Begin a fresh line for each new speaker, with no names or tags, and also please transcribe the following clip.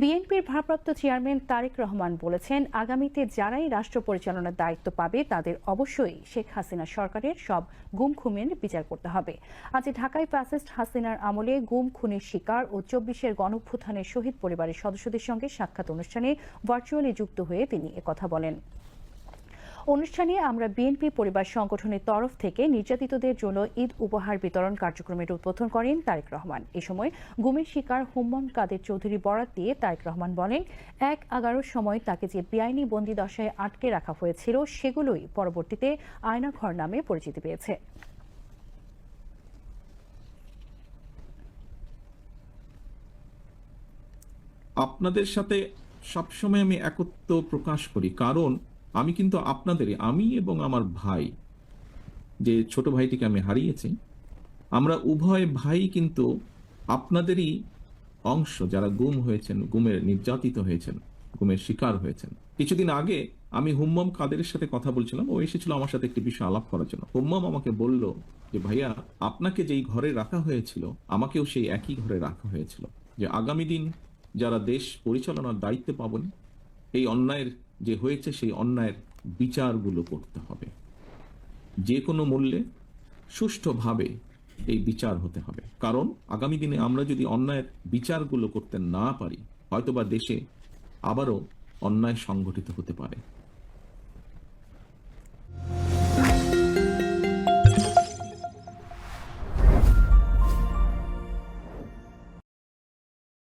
বিএনপির ভারপ্রাপ্ত চেয়ারম্যান তারেক রহমান বলেছেন, আগামীতে যারাই রাষ্ট্র পরিচালনার দায়িত্ব পাবে তাদের অবশ্যই শেখ হাসিনা সরকারের সব গুম খুনের বিচার করতে হবে। আজ ঢাকায় ফ্যাসিস্ট হাসিনার আমলে গুম খুনের শিকার ও চব্বিশের গণভ্যুত্থানের শহীদ পরিবারের সদস্যদের সঙ্গে সাক্ষাৎ অনুষ্ঠানে ভার্চুয়ালি যুক্ত হয়ে তিনি একথা বলেন। অনুষ্ঠানে আমরা বিএনপি পরিবার সংগঠনের তরফ থেকে নির্যাতিতদের জন্য ঈদ উপহার বিতরণ কার্যক্রমের উদ্বোধন করেন তারেক রহমান। এ সময় গুমের শিকার হুম্মন কাদের চৌধুরী বরাত দিয়ে তারেক রহমান বলেন, এক এগারোর সময় তাকে যে বেআইনি বন্দি দশায় আটকে রাখা হয়েছিল সেগুলোই পরবর্তীতে আয়নাঘর নামে পরিচিতি পেয়েছে।
আপনাদের সাথে সবসময় আমি একত্ব প্রকাশ করি। কারণ আমি কিন্তু আপনাদেরই, আমি এবং আমার ভাই, যে ছোট ভাইটিকে আমি হারিয়েছি, আমরা উভয় ভাই কিন্তু আপনাদেরই অংশ যারা গুম হয়েছেন, গুমের নির্যাতিত হয়েছেন, গুমের শিকার হয়েছেন। কিছুদিন আগে আমি হুম্মম কাদের সাথে কথা বলছিলাম, ও এসেছিল আমার সাথে একটি বিষয় আলাপ করার জন্য। হুম্মম আমাকে বলল যে, ভাইয়া, আপনাকে যেই ঘরে রাখা হয়েছিল, আমাকেও সেই একই ঘরে রাখা হয়েছিল। যে আগামী দিন যারা দেশ পরিচালনার দায়িত্বে পাবেন, এই অন্যায়ের যে হয়েছে সেই অন্যায়ের বিচারগুলো করতে হবে। যে কোনো মূল্যে সুষ্ঠুভাবে এই বিচার হতে হবে। কারণ আগামী দিনে আমরা যদি অন্যায়ের বিচারগুলো করতে না পারি, হয়তোবা দেশে আবারও অন্যায় সংগঠিত হতে পারে।